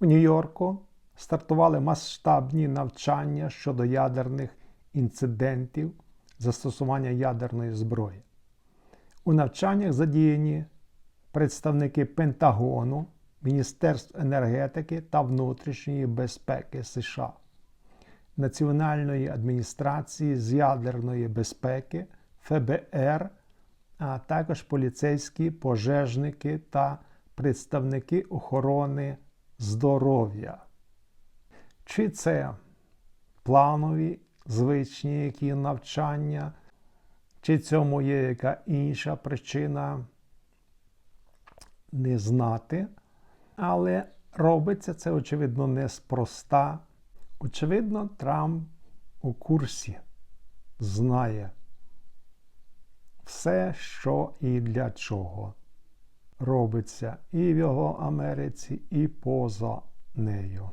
У Нью-Йорку стартували масштабні навчання щодо ядерних інцидентів застосування ядерної зброї. У навчаннях задіяні представники Пентагону, Міністерств енергетики та внутрішньої безпеки США, Національної адміністрації з ядерної безпеки, ФБР, а також поліцейські пожежники та представники охорони здоров'я. Чи це планові звичні які навчання, чи цьому є яка інша причина не знати. Але робиться це, очевидно, неспроста. Очевидно, Трамп у курсі знає все, що і для чого робиться і в його Америці, і поза нею.